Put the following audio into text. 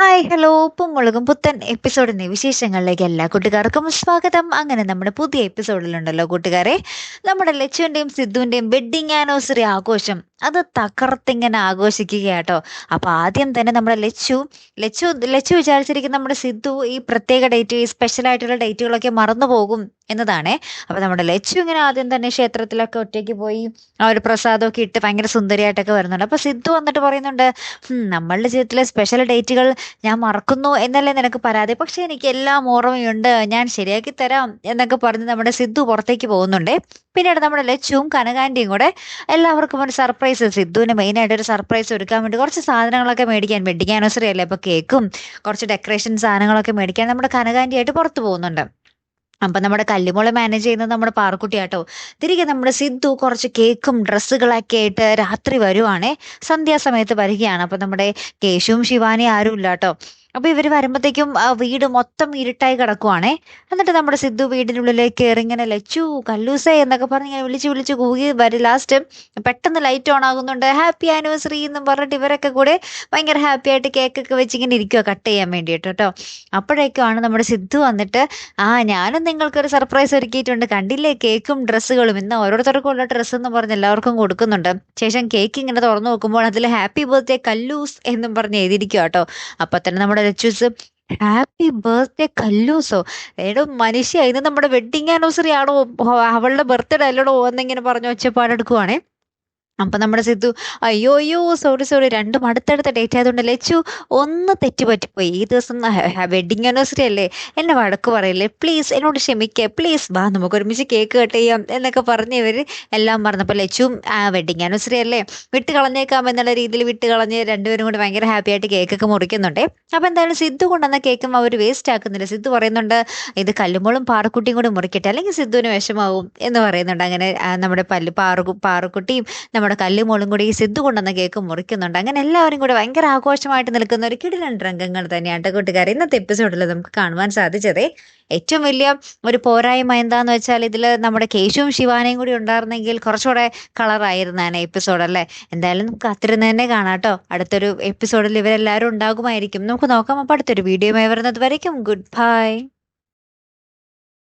Hi hello ഉപ്പും മുളകും പുത്തൻ എപ്പിസോഡിന്റെ വിശേഷങ്ങളിലേക്ക് എല്ലാ കൂട്ടുകാർക്കും സ്വാഗതം. അങ്ങനെ നമ്മുടെ പുതിയ എപ്പിസോഡിലുണ്ടല്ലോ കൂട്ടുകാരെ. നമ്മുടെ ലച്ചുവിന്റെയും സിദ്ധുവിന്റെയും വെഡിങ് ആനിവേഴ്സറി ആഘോഷം. അത് തകർത്തിങ്ങനെ ആഘോഷിക്കുക കേട്ടോ അപ്പൊ ആദ്യം തന്നെ നമ്മുടെ ലച്ചു ലച്ചു ലച്ചു വിചാരിച്ചിരിക്കുന്ന നമ്മുടെ സിദ്ധു ഈ പ്രത്യേക ഡേറ്റ് ഈ സ്പെഷ്യൽ ആയിട്ടുള്ള ഡേറ്റുകളൊക്കെ മറന്നു പോകും എന്നതാണേ. അപ്പൊ നമ്മുടെ ലച്ചു ഇങ്ങനെ ആദ്യം തന്നെ ക്ഷേത്രത്തിലൊക്കെ ഒറ്റയ്ക്ക് പോയി ആ ഒരു പ്രസാദമൊക്കെ ഇട്ട് ഭയങ്കര സുന്ദരിയായിട്ടൊക്കെ വരുന്നുണ്ട്. അപ്പൊ സിദ്ധു വന്നിട്ട് പറയുന്നുണ്ട് "ഹും, നമ്മളുടെ ജീവിതത്തിലെ സ്പെഷ്യൽ ഡേറ്റുകൾ ഞാൻ മറക്കുന്നു എന്നല്ലേ നിനക്ക് പരാതി? പക്ഷെ എനിക്ക് എല്ലാം ഓർമ്മയുണ്ട്. ഞാൻ ശരിയാക്കി തരാം എന്നൊക്കെ പറഞ്ഞ് നമ്മുടെ സിദ്ധു പുറത്തേക്ക് പോകുന്നുണ്ട്. പിന്നീട് നമ്മുടെ ലച്ചുവും കനകാന്റിയും കൂടെ എല്ലാവർക്കും ഒരു സർപ്രൈസ് സിദ്ധുവിന് മെയിൻ ആയിട്ട് ഒരു സർപ്രൈസ് ഒരുക്കാൻ വേണ്ടി കുറച്ച് സാധനങ്ങളൊക്കെ മേടിക്കാൻ വെഡിങ് ആനിവേഴ്സറി അല്ലേ? അപ്പൊ കേക്കും കുറച്ച് ഡെക്കറേഷൻ സാധനങ്ങളൊക്കെ മേടിക്കാൻ നമ്മുടെ കനകാന്റി ആയിട്ട് പുറത്തു പോകുന്നുണ്ട്. അപ്പൊ നമ്മുടെ കല്ലിമോളെ മാനേജ് ചെയ്യുന്നത് നമ്മുടെ പാറക്കുട്ടിയാട്ടോ തിരികെ നമ്മുടെ സിദ്ധു കുറച്ച് കേക്കും ഡ്രസ്സുകളൊക്കെ ആയിട്ട് രാത്രി വരുവാണേ. സന്ധ്യാസമയത്ത് വരികയാണ്. അപ്പൊ നമ്മുടെ കേശുവും ശിവാനി ആരും ഇല്ല കേട്ടോ ഇവർ വരുമ്പോഴത്തേക്കും വീട് മൊത്തം ഇരുട്ടായി കിടക്കുവാണേ. എന്നിട്ട് നമ്മുടെ സിദ്ധു വീടിനുള്ളിലേക്ക് കയറി ഇങ്ങനെ ലച്ചു കല്ലൂസേ എന്നൊക്കെ പറഞ്ഞ് ഇങ്ങനെ വിളിച്ച് വിളിച്ച് കൂകി വരും ലാസ്റ്റ്. പെട്ടെന്ന് ലൈറ്റ് ഓൺ ആകുന്നുണ്ട്. ഹാപ്പി ആനിവേഴ്സറി എന്നും പറഞ്ഞിട്ട് ഇവരൊക്കെ കൂടെ ഭയങ്കര ഹാപ്പി ആയിട്ട് കേക്കൊക്കെ വെച്ച് ഇങ്ങനെ ഇരിക്കുക കട്ട് ചെയ്യാൻ വേണ്ടിയിട്ട് കേട്ടോ. അപ്പോഴേക്കുമാണ് നമ്മുടെ സിദ്ധു വന്നിട്ട് ആ ഞാനും നിങ്ങൾക്കൊരു സർപ്രൈസ് ഒരുക്കിയിട്ടുണ്ട്. കണ്ടില്ലേ? കേക്കും ഡ്രസ്സുകളും ഇന്ന് ഓരോരുത്തർക്കും ഉള്ള ഡ്രസ്സ് എന്ന് പറഞ്ഞ് എല്ലാവർക്കും കൊടുക്കുന്നുണ്ട്. ശേഷം കേക്ക് ഇങ്ങനെ തുറന്നു നോക്കുമ്പോൾ അതിൽ ഹാപ്പി ബർത്ത്ഡേ കല്ലൂസ് എന്നും പറഞ്ഞ് എഴുതിയിരിക്കുക കേട്ടോ. അപ്പൊ തന്നെ നമ്മുടെ ലച്ചൂസ് ഹാപ്പി ബർത്ത്ഡേ കല്ലൂസോ? ഏടോ മനുഷ്യ ഇത് നമ്മുടെ വെഡിങ് ആനിവേഴ്സറി ആണോ? അവളുടെ ബർത്ത്ഡേ അല്ലടോ? എന്നിങ്ങനെ പറഞ്ഞ് ഒച്ചപ്പാടെടുക്കുവാണേ. അപ്പൊ നമ്മുടെ സിദ്ധു അയ്യോ അയ്യോ സോറി സോറി രണ്ടും അടുത്തടുത്ത ഡേറ്റ് ആയതുകൊണ്ട് ലച്ചു ഒന്ന് തെറ്റുപറ്റിപ്പോയി. ഈ ദിവസം വെഡിങ് ആനിവേഴ്സറി അല്ലേ? എന്നെ വഴക്ക് പറയില്ലേ? പ്ലീസ് എന്നോട് ക്ഷമിക്കേ. പ്ലീസ് വാ നമുക്ക് ഒരുമിച്ച് കേക്ക് കട്ട് ചെയ്യാം എന്നൊക്കെ പറഞ്ഞ് ഇവർ എല്ലാം പറഞ്ഞപ്പോൾ ലച്ചും വെഡിങ് ആനിവേഴ്സറി അല്ലേ? വിട്ട് കളഞ്ഞേക്കാം എന്നുള്ള രീതിയിൽ വിട്ട് കളഞ്ഞ് രണ്ടുപേരും കൂടി ഭയങ്കര ഹാപ്പി ആയിട്ട് കേക്കൊക്കെ മുറിക്കുന്നുണ്ടേ. അപ്പോൾ എന്തായാലും സിദ്ധു കൊണ്ടുവന്ന കേക്കും അവർ വേസ്റ്റ് ആക്കുന്നില്ല. സിദ്ധു പറയുന്നുണ്ട് ഇത് കല്ലുമോളും പാറക്കുട്ടിയും കൂടി മുറിക്കട്ടെ. അല്ലെങ്കിൽ സിദ്ധുവിന് വിഷമാവും എന്ന് പറയുന്നുണ്ട്. അങ്ങനെ നമ്മുടെ പല്ല് പാറു പാറക്കുട്ടിയും നമ്മുടെ കല്ലുമോളും കൂടി ഈ സിദ്ധു കൊണ്ടുവന്ന കേക്ക് മുറിക്കുന്നുണ്ട്. അങ്ങനെ എല്ലാവരും കൂടി ഭയങ്കര ആഘോഷമായിട്ട് നിൽക്കുന്ന ഒരു കിടിലൻ രംഗങ്ങൾ തന്നെയാണ് കൂട്ടുകാർ ഇന്നത്തെ എപ്പിസോഡിൽ നമുക്ക് കാണുവാൻ സാധിച്ചത് ഏറ്റവും വലിയ ഒരു പോരായ്മ എന്താന്ന് വെച്ചാൽ ഇതിൽ നമ്മുടെ കേശുവും ശിവാനയും കൂടി ഉണ്ടായിരുന്നെങ്കിൽ കുറച്ചുകൂടെ കളറായിരുന്നാണ് എപ്പിസോഡ് അല്ലേ? എന്തായാലും നമുക്ക് അത്തിരുന്ന് തന്നെ കാണാം കേട്ടോ. അടുത്തൊരു എപ്പിസോഡിൽ ഇവരെല്ലാവരും ഉണ്ടാകുമായിരിക്കും. നമുക്ക് നോക്കാം. അപ്പോൾ അടുത്തൊരു വീഡിയോയുമായി വരുന്നത് വരയ്ക്കും. Good bye